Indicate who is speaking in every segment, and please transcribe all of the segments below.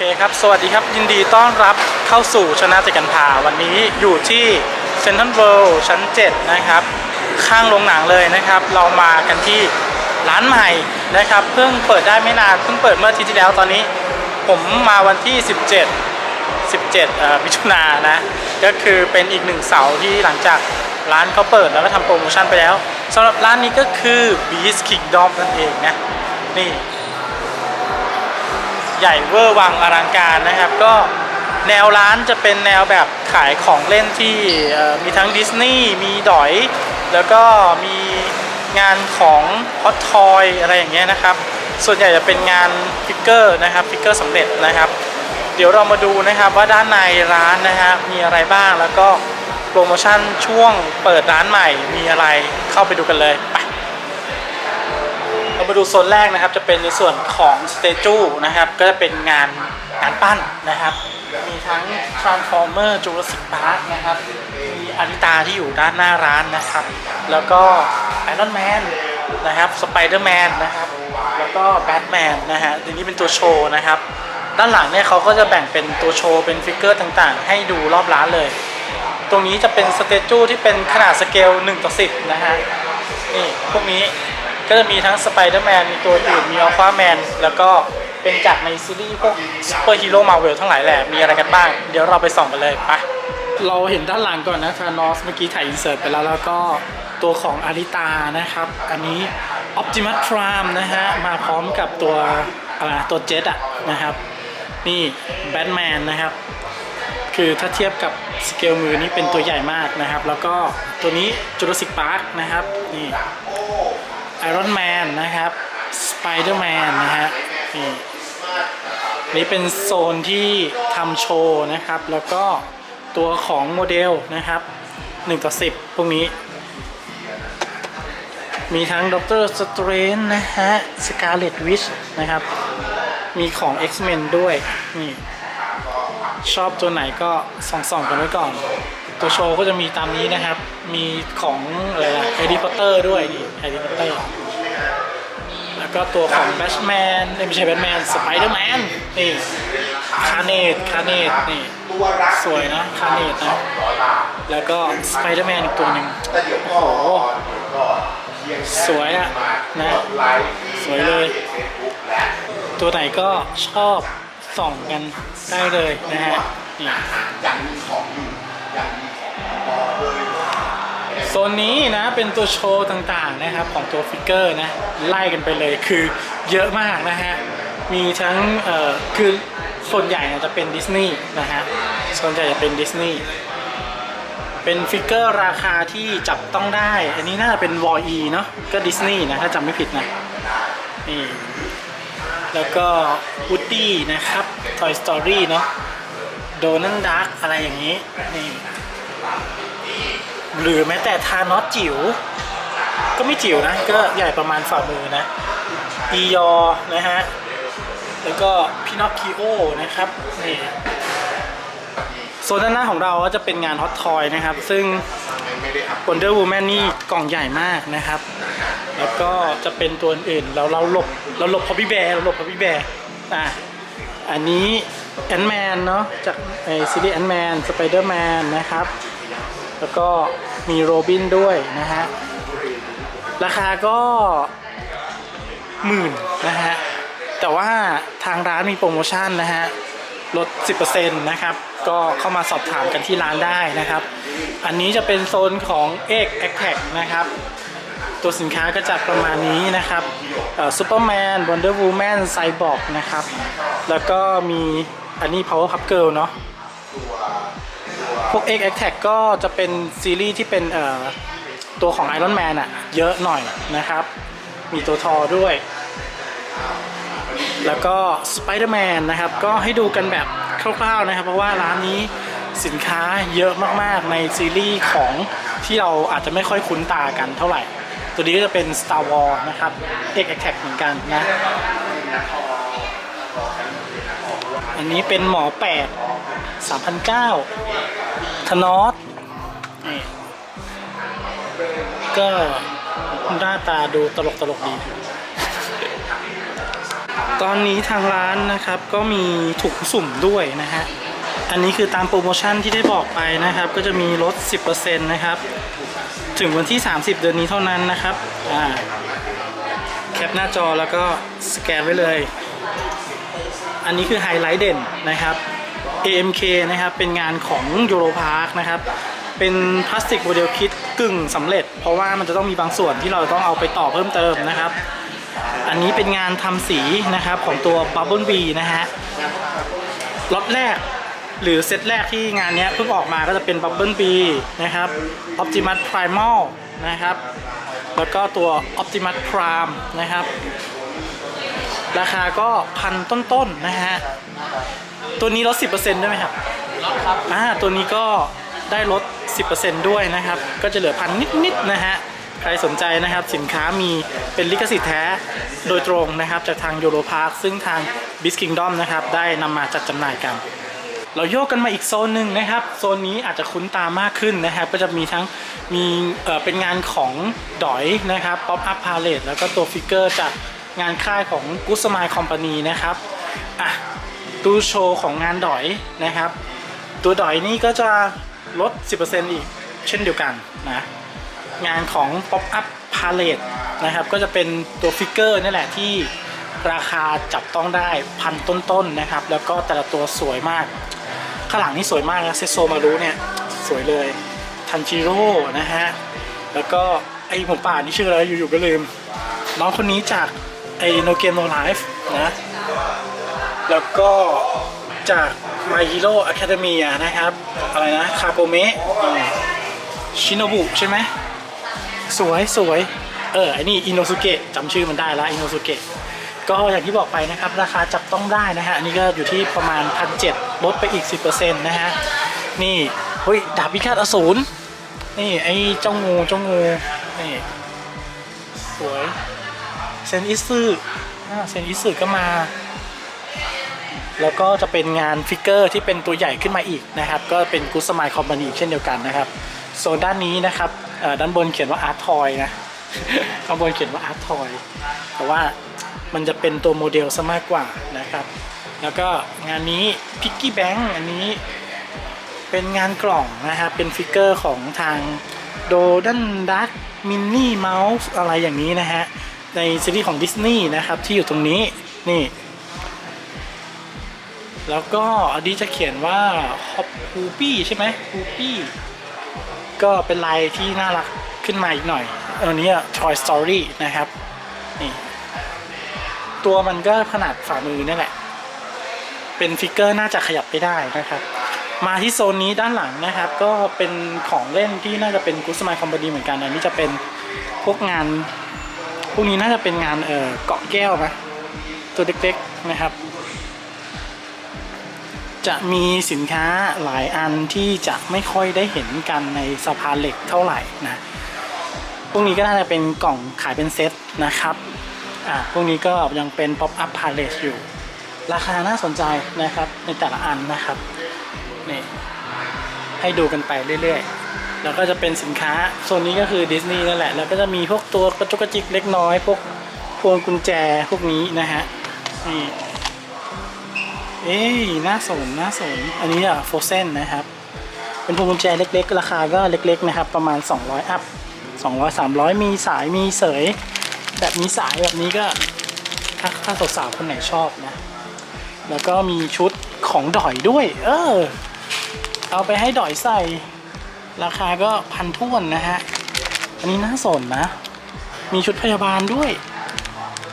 Speaker 1: คครับ สวัสดีครับ ยินดีต้อนรับเข้าสู่ชนะใจกันพาวันนี้อยู่ที่เซ็นทรัลเวิลด์ชั้น 7 นะครับ ข้างโรงหนังเลยนะครับ เรามากันที่ร้านใหม่นะครับ เพิ่งเปิดได้ไม่นาน เพิ่งเปิดเมื่ออาทิตย์ที่แล้วตอนนี้ ผมมาวันที่ 17 17เอ่อมิถุนายนนะ ก็คือเป็นอีกหนึ่งเสาร์ที่หลังจากร้านเขาเปิดแล้วก็ทำโปรโมชั่นไปแล้วสำหรับร้านนี้ก็คือ Beast Kingdom นั่นเองนะ นี่ ใหญ่เวอร์วังอลังการนะครับ ก็แนวร้านจะเป็นแนวแบบขายของเล่นที่มีทั้งดิสนีย์มีดอย แล้วก็มีงานของฮอตทอยอะไรอย่างเงี้ยนะครับ ส่วนใหญ่จะเป็นงานฟิกเกอร์นะครับฟิกเกอร์สำเร็จนะครับ เดี๋ยวเรามาดูนะครับว่าด้านในร้านนะฮะมีอะไรบ้างแล้วก็โปรโมชั่นช่วงเปิดร้านใหม่มีอะไรเข้าไปดูกันเลยไป มาดูโซนแรกนะครับ จะเป็นในส่วนของสเตจูนะครับ ก็จะเป็นงานงานปั้นนะครับ มีทั้ง Transformer Jurassic Park นะครับ มีอาริตาที่อยู่ด้านหน้าร้านนะครับ แล้วก็ Iron Man นะครับ Spider-Man นะครับ แล้วก็ Batman นะฮะทีนี้เป็นตัวโชว์นะครับ ด้านหลังเนี่ยเขาก็จะแบ่งเป็นตัวโชว์เป็นฟิกเกอร์ต่างๆ ให้ดูรอบร้านเลย ตรงนี้จะเป็นสเตจูที่เป็นขนาดสเกล1ต่อ10 นะฮะ นี่พวกนี้ ก็จะมีทั้งสไปเดอร์แมนมีตัวอื่นมีอัลฟาแมนแล้วก็เป็นจากในซีรีส์พวกซูเปอร์ฮีโร่มาเวลทั้งหลายแหละมีอะไรกันบ้าง เดี๋ยวเราไปส่องกันเลยไปเราเห็นด้านหลังก่อนนะทานอสเมื่อกี้ถ่ายอินเสิร์ตไปแล้วแล้วก็ตัวของอาริตานะครับ อันนี้ Optimus Prime นะฮะ มาพร้อมกับตัวอะไรตัวเจ็ตอะนะครับ นี่แบทแมนนะครับ คือถ้าเทียบกับสเกลมือนี่เป็นตัวใหญ่มากนะครับ แล้วก็ตัวนี้ Jurassic Park นะครับ นี่ Iron Man นนะครับ Spider-Man นนะฮะนี่นี่เป็นโซนที่ทำโชว์นะครับ แล้วก็ตัวของโมเดลนะครับ1ต่อ10 พวกนี้ มีทั้งด็อกเตอร์สเตรนนะฮะ Scarlet Witch นะครับ มีของ X-Men ด้วย นี่ ชอบตัวไหนก็ส่องๆกันไว้ก่อน ตัวโชว์ก็จะมีตามนี้นะครับ มีของอะไรนะแฮร์รี่พอตเตอร์ด้วยนี่แฮร์รี่พอตเตอร์แล้วก็ตัวของแบทแมนไม่ใช่แบทแมนสไปเดอร์แมนนี่คาเนตคาเนตนี่สวยนะคาเนตนะแล้วก็สไปเดอร์แมนอีกตัวหนึ่งโอ้โหสวยอะนะสวยเลย ตัวไหนก็ชอบส่องกันได้เลยนะฮะนี่ โซนนี้นะเป็นตัวโชว์ต่างๆนะครับของตัวฟิกเกอร์นะ ไล่กันไปเลยคือเยอะมากนะฮะ มีทั้งเอ่อคือส่วนใหญ่จะเป็นดิสนีย์นะฮะ ส่วนใหญ่จะเป็นดิสนีย์เป็นฟิกเกอร์ราคาที่จับต้องได้ อันนี้น่าจะเป็นวอ e เนาะก็ดิสนีย์นะ ถ้าจำไม่ผิดนะ นี่ แล้วก็วูดดี้นะครับ Toy Story เนาะ โดนันดักอะไรอย่างนี้นี่หรือแม้แต่ทานอสจิ๋วก็ไม่จิ๋วนะ ก็ใหญ่ประมาณฝ่ามือนะอียอนะฮะ แล้วก็พินอคคิโอนะครับนี่โซนด้านหน้าของเราก็จะเป็นงานฮอตทอยนะครับ ซึ่ง Wonder Woman นี่กล่องใหญ่มากนะครับ แล้วก็จะเป็นตัวอื่นเราเราหลบเราหลบพอพี่แบร์เราหลบพอพี่แบร์อะอันนี้ แอนแมนเนาะจากไอซีรีส์แอนแมนสไปเดอร์แมนนะครับ แล้วก็มีโรบินด้วยนะฮะ ราคาก็หมื่นนะฮะ แต่ว่าทางร้านมีโปรโมชั่นนะฮะ ลด 10%นะครับ ก็เข้ามาสอบถามกันที่ร้านได้นะครับ อันนี้จะเป็นโซนของ Egg Attack นะครับ ตัวสินค้าก็จะประมาณนี้นะครับซูเปอร์แมนวันเดอร์วูแมนไซบอร์กนะครับ แล้วก็มีอันนี้ Power Pup Girl เนาะพวก Egg Attack ก็จะเป็นซีรีส์ที่เป็นเอ่อตัวของ Iron Man อะเยอะหน่อยนะครับ มีตัวทอด้วยแล้วก็ Spider-Man นะครับ ก็ให้ดูกันแบบคร่าวๆนะครับ เพราะว่าร้านนี้สินค้าเยอะมากๆในซีรีส์ของที่เราอาจจะไม่ค่อยคุ้นตากันเท่าไหร่ ตัวนี้ก็จะเป็น Star Wars นะครับ Egg Attack เหมือนกันนะ อันนี้เป็นหมอแปด3,009ธนอสนี่ก็หน้าตาดูตลกตลกดี ตอนนี้ทางร้านนะครับก็มีถุงสุ่มด้วยนะฮะ อันนี้คือตามโปรโมชั่นที่ได้บอกไปนะครับ ก็จะมีลด 10%นะครับ ถึงวันที่ 30 เดือนนี้เท่านั้นนะครับ อ่า แคปหน้าจอแล้วก็สแกนไว้เลย อันนี้คือไฮไลท์เด่นนะครับ AMK นะครับเป็นงานของ Euro Park นะครับเป็นพลาสติกโมเดลคิดกึ่งสำเร็จ เพราะว่ามันจะต้องมีบางส่วนที่เราต้องเอาไปต่อเพิ่มเติมนะครับ อันนี้เป็นงานทำสีนะครับของตัว Bubble B นะฮะล็อตแรกหรือเซตแรกที่งานนี้เพิ่งออกมาก็จะเป็น Bubble B นะครับ Optimus Primal นะครับ แล้วก็ตัว Optimus Prime นะครับ ราคาก็พันต้นๆนะฮะ ตัวนี้ลด 10%ด้วยไหมครับ
Speaker 2: ลดครับ
Speaker 1: อ่าตัวนี้ก็ได้ลด 10%ด้วยนะครับ ก็จะเหลือพันนิดๆนะฮะ ใครสนใจนะครับสินค้ามีเป็นลิขสิทธิ์แท้โดยตรงนะครับ จากทางยูโรพาร์คซึ่งทาง b i s Kingdom นะครับ ได้นำมาจัดจำหน่ายกัน เราโยกกันมาอีกโซนหนึ่งนะครับ โซนนี้อาจจะคุ้นตามากขึ้นนะครับ ก็จะมีทั้งมีเอ่อเป็นงานของดอยนะครับ Pop Up Palette แล้วก็ตัวฟิกเกอร์จาก งานค่ายของ Good Smile Company นะครับอะตู้โชว์ของงานดอยนะครับ ตัวดอยนี่ก็จะลด 10%อีกเช่นเดียวกันนะงานของ Pop Up Palette นะครับก็จะเป็นตัวฟิกเกอร์นี่แหละที่ราคาจับต้องได้พันต้นๆนะครับ แล้วก็แต่ละตัวสวยมาก ข้างหลังนี่สวยมากนะเซโซมารุเนี่ยสวยเลยทันจิโร่นะฮะแล้วก็ไอหมูป่านี่ชื่ออะไรอยู่ๆก็ลืม น้องคนนี้จาก ไอโนเกมโนไลฟ์นะ แล้วก็จาก My Hero Academia นะครับ อะไรนะ คาโกเมะชิโนบุใช่ไหม สวยสวย เออไอ้นี่อินโนสุเกะจำชื่อมันได้ล้วอินโนสุเกะก็อย่างที่บอกไปนะครับ ราคาจับต้องได้นะฮะ อันนี้ก็อยู่ที่ประมาณพันเจ็ดลดไปอีก 10%นะฮะ นี่ เฮ้ย ดาบพิฆาตอสูรนี่ ไอ้เจ้างูเจ้างูนี่ สวย เซนอิสึเซนอิสึก็มา แล้วก็จะเป็นงานฟิกเกอร์ที่เป็นตัวใหญ่ขึ้นมาอีกนะครับ ก็เป็นกูสมายคอมพานีเช่นเดียวกันนะครับ โซนด้านนี้นะครับด้านบนเขียนว่าอาร์ทอยนะข้างบนเขียนว่าอาร์ทอยแต่ว่ามันจะเป็นตัวโมเดลซะมากกว่านะครับ แล้วก็งานนี้พิกกี้แบงอันนี้เป็นงานกล่องนะครับเป็นฟิกเกอร์ของทางโดดันดักมินนี่เมาส์อะไรอย่างนี้นะฮะ ในซีรีส์ของดิสนีย์นะครับที่อยู่ตรงนี้นี่ แล้วก็อันนี้จะเขียนว่าฮอปฮูปี้ใช่ไหมฮูปี้ก็เป็นลายที่น่ารักขึ้นมาอีกหน่อยอันนี้อะ Toy Story นะครับนี่ตัวมันก็ขนาดฝ่ามือนี่แหละ เป็นฟิกเกอร์น่าจะขยับไปได้นะครับ มาที่โซนนี้ด้านหลังนะครับ ก็เป็นของเล่นที่น่าจะเป็นกุสมายคอมพานีเหมือนกัน อันนี้จะเป็นพวกงาน พวกนี้น่าจะเป็นงานเออเกาะแก้วนะตัวเล็กๆนะครับ จะมีสินค้าหลายอันที่จะไม่ค่อยได้เห็นกันในสะพานเหล็กเท่าไหร่นะพวกนี้ก็น่าจะเป็นกล่องขายเป็นเซตนะครับอ่าพวกนี้ก็ยังเป็น pop up palette อยู่ ราคาน่าสนใจนะครับในแต่ละอันนะครับนี่ให้ดูกันไปเรื่อยๆ แล้วก็จะเป็นสินค้าโซนนี้ก็คือดิสนีย์นั่นแหละ แล้วก็จะมีพวกตัวกระจุกกระจิกเล็กน้อย พวกพวงกุญแจพวกนี้นะฮะนี่เอ้ยน่าสนน่าสน อันนี้อะโฟเซนนะครับ เป็นพวงกุญแจเล็ก ๆ ราคาก็เล็กๆนะครับ ประมาณ 200 อัพ 200 300 มีสายมีเสย แบบมีสายแบบนี้ก็ถ้าถ้าสาวๆคนไหนชอบนะ แล้วก็มีชุดของดอยด้วย เออ เอาไปให้ดอยใส่ ราคาก็พันท่วนนะฮะ อันนี้น่าสนนะ มีชุดพยาบาลด้วย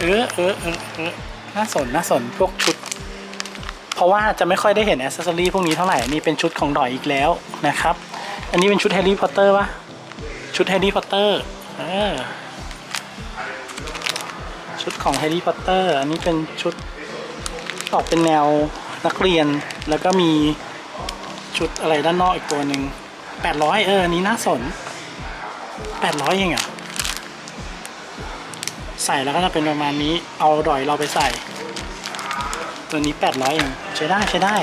Speaker 1: เออเออเออเออน่าสนน่าสนพวกชุด เพราะว่าจะไม่ค่อยได้เห็นแอ c เซสซอรี่พวกนี้เท่าไหร่ นี่เป็นชุดของดอยอีกแล้วนะครับ อันนี้เป็นชุดแฮร์รี่พอตเตอร์ปะชุดแฮร์รี่พอตเตอร์ เออ ชุดของแฮร์รี่พอตเตอร์ อันนี้เป็นชุดออกเป็นแนวนักเรียน แล้วก็มีชุดอะไรด้านนอกอีกตัวหนึ่ง แปดร้อยเอออันนี้น่าสนแปดร้อยเองเหรอใส่แล้วก็จะเป็นประมาณนี้ เอาดอยเราไปใส่ ตัวนี้ 800เองใช้ได้ใช้ได้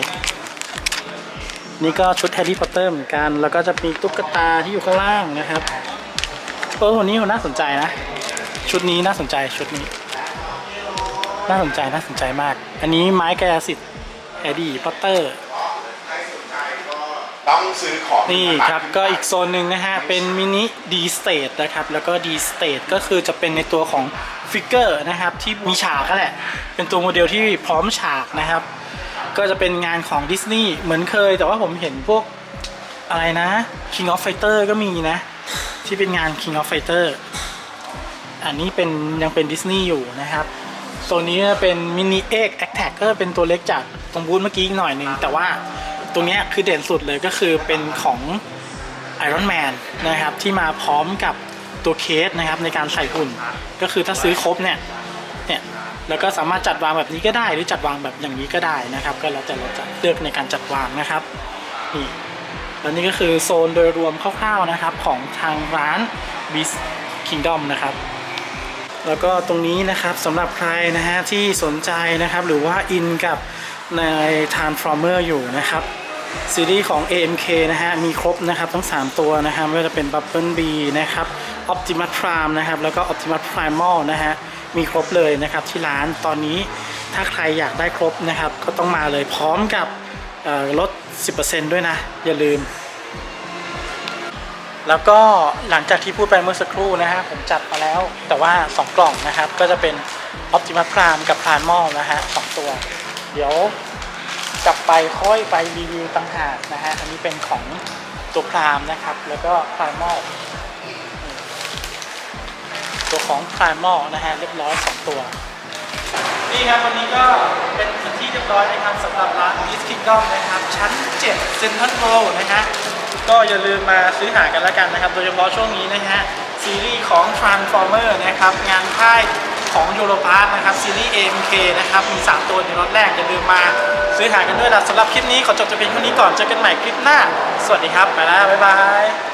Speaker 1: นี่ก็ชุดแฮร์รี่พอตเตอร์เหมือนกัน แล้วก็จะมีตุ๊กตาที่อยู่ข้างล่างนะครับเออวันนี้น่าสนใจนะ ชุดนี้น่าสนใจชุดนี้ น่าสนใจน่าสนใจมาก อันนี้ไม้กายสิทธิ์แอดดี้พอตเตอร์
Speaker 2: ต้องซื้อของ
Speaker 1: นี่ครับก็อีกโซนหนึ่งนะฮะ เป็นมินิดีสเตทนะครับ แล้วก็ดีสเตทก็คือจะเป็นในตัวของฟิกเกอร์นะครับ ที่มีฉากก็แหละ เป็นตัวโมเดลที่พร้อมฉากนะครับ ก็จะเป็นงานของดิสนีย์เหมือนเคย แต่ว่าผมเห็นพวกอะไรนะ King of Fighter ก็มีนะ ที่เป็นงาน King of Fighter อันนี้เป็นยังเป็นดิสนีย์อยู่นะครับโซนนี้เป็นมินิเอ็กแอคแท็กก็เป็นตัวเล็กจากตรงบูธเมื่อกี้อีกหน่อยหนึ่งแต่ว่า ตรงนี้คือเด่นสุดเลยก็คือเป็นของ Iron Man นะครับที่มาพร้อมกับตัวเคสนะครับในการใส่หุ่น ก็คือถ้าซื้อครบเนี่ยเนี่ยแล้วก็สามารถจัดวางแบบนี้ก็ได้ หรือจัดวางแบบอย่างนี้ก็ได้นะครับ ก็แล้วแต่เราจะเลือกในการจัดวางนะครับนี่แล้วนี่ก็คือโซนโดยรวมคร่าวๆนะครับของทางร้าน Beast Kingdom นะครับ แล้วก็ตรงนี้นะครับสำหรับใครนะฮะที่สนใจนะครับ หรือว่าอินกับใน Transformer อยู่นะครับ ซีรีส์ของ AMK นะฮะ มีครบนะครับทั้ง 3 ตัวนะฮะไม่ว่าจะเป็น Bumblebee นะครับ Optimus Prime นะครับ แล้วก็ Optimus Primal นะฮะ มีครบเลยนะครับที่ร้านตอนนี้ถ้าใครอยากได้ครบนะครับ ก็ต้องมาเลยพร้อมกับเอ่อลด 10%ด้วยนะ อย่าลืม แล้วก็หลังจากที่พูดไปเมื่อสักครู่นะฮะ ผมจัดมาแล้ว แต่ว่า 2 กล่องนะครับ ก็จะเป็น Optimus Prime กับ Primal นะฮะสองตัว เดี๋ยว กลับไปค่อยไปรีวิวต่างหากนะฮะ อันนี้เป็นของตัว Prime นะครับ แล้วก็ Primal ตัวของ Primal นะฮะเรียบร้อย2ตัว นี่ครับวันนี้ก็เป็นที่เรียบร้อยนะครับสำหรับร้าน East Kingdom นะครับ ชั้น7 Central World นะฮะก็อย่าลืมมาซื้อหากันแล้วกันนะครับ โดยเฉพาะช่วงนี้นะฮะซีรีส์ของ Transformer นะครับ งานค่ายของ e u r o p a r k นะครับซีรีส์ AMK นะครับ มี 3 ตัวในรถแรก อย่าลืมมา ซื้อหากันด้วยนะสำหรับคลิปนี้ขอจบจะเป็นเท่านี้ก่อนเจอกันใหม่คลิปหน้า สวัสดีครับไปแล้วบ๊ายบาย